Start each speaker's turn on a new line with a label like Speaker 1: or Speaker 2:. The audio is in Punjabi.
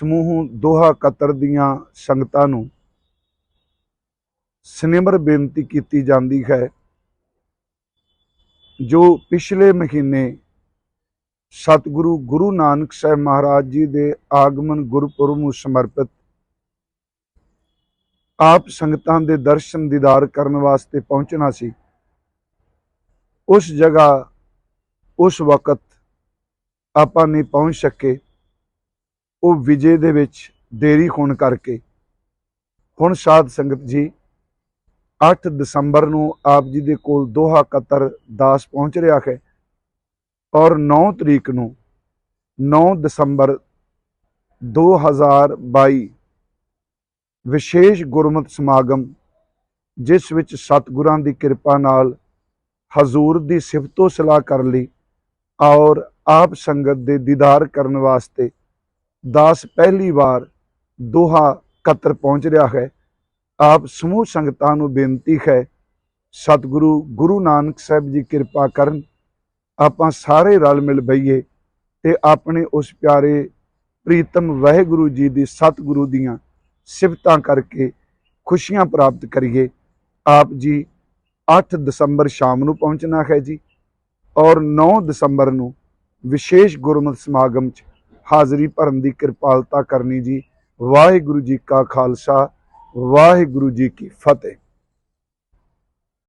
Speaker 1: ਸਮੂਹ ਦੋਹਾ ਕਤਰ ਦੀਆਂ ਸੰਗਤਾਂ ਨੂੰ ਸਨਿਮਰ ਬੇਨਤੀ ਕੀਤੀ ਜਾਂਦੀ ਹੈ, ਜੋ ਪਿਛਲੇ ਮਹੀਨੇ ਸਤਿਗੁਰੂ ਗੁਰੂ ਨਾਨਕ ਸਾਹਿਬ ਮਹਾਰਾਜ ਜੀ ਦੇ ਆਗਮਨ ਗੁਰਪੁਰਬ ਨੂੰ ਸਮਰਪਿਤ ਆਪ ਸੰਗਤਾਂ ਦੇ ਦਰਸ਼ਨ ਦੀਦਾਰ ਕਰਨ ਵਾਸਤੇ ਪਹੁੰਚਣਾ ਸੀ, ਉਸ ਜਗ੍ਹਾ, ਉਸ ਵਕਤ ਆਪਾਂ ਨਹੀਂ ਪਹੁੰਚ ਸਕੇ। ਉਹ ਵਿਜੇ ਦੇ ਵਿੱਚ ਦੇਰੀ ਹੋਣ ਕਰਕੇ। ਹੁਣ ਸਾਧ ਸੰਗਤ ਜੀ 8 ਦਸੰਬਰ ਨੂੰ ਆਪ ਜੀ ਦੇ ਕੋਲ ਦੋਹਾ ਕਤਰ ਦਾਸ ਪਹੁੰਚ ਰਿਹਾ ਹੈ ਔਰ 9 ਤਰੀਕ ਨੂੰ 9 ਦਸੰਬਰ 2022 ਵਿਸ਼ੇਸ਼ ਗੁਰਮਤਿ ਸਮਾਗਮ, ਜਿਸ ਵਿੱਚ ਸਤਿਗੁਰਾਂ ਦੀ ਕਿਰਪਾ ਨਾਲ ਹਜ਼ੂਰ ਦੀ ਸਿਫਤੋ ਸਲਾਹ ਕਰਨ ਲਈ ਔਰ ਆਪ ਸੰਗਤ ਦੇ ਦੀਦਾਰ ਕਰਨ ਵਾਸਤੇ ਦਾਸ ਪਹਿਲੀ ਵਾਰ ਦੋਹਾ ਕਤਰ ਪਹੁੰਚ ਰਿਹਾ ਹੈ। ਆਪ ਸਮੂਹ ਸੰਗਤਾਂ ਨੂੰ ਬੇਨਤੀ ਹੈ, ਸਤਿਗੁਰੂ ਗੁਰੂ ਨਾਨਕ ਸਾਹਿਬ ਜੀ ਕਿਰਪਾ ਕਰਨ, ਆਪਾਂ ਸਾਰੇ ਰਲ ਮਿਲ ਬਈਏ ਤੇ ਆਪਣੇ ਉਸ ਪਿਆਰੇ ਪ੍ਰੀਤਮ ਵਾਹਿਗੁਰੂ ਜੀ ਦੀ ਸਤਿਗੁਰੂ ਦੀਆਂ ਸਿਫਤਾਂ ਕਰਕੇ ਖੁਸ਼ੀਆਂ ਪ੍ਰਾਪਤ ਕਰੀਏ। ਆਪ ਜੀ 8 ਦਸੰਬਰ ਸ਼ਾਮ ਨੂੰ ਪਹੁੰਚਣਾ ਹੈ ਜੀ ਔਰ 9 ਦਸੰਬਰ ਨੂੰ ਵਿਸ਼ੇਸ਼ ਗੁਰਮਤਿ ਸਮਾਗਮ 'ਚ ਹਾਜ਼ਰੀ ਭਰਨ ਦੀ ਕਿਰਪਾਲਤਾ ਕਰਨੀ ਜੀ। ਵਾਹਿਗੁਰੂ ਜੀ ਕਾ ਖਾਲਸਾ ਵਾਹਿਗੁਰੂ ਜੀ ਕੀ ਫਤਿਹ।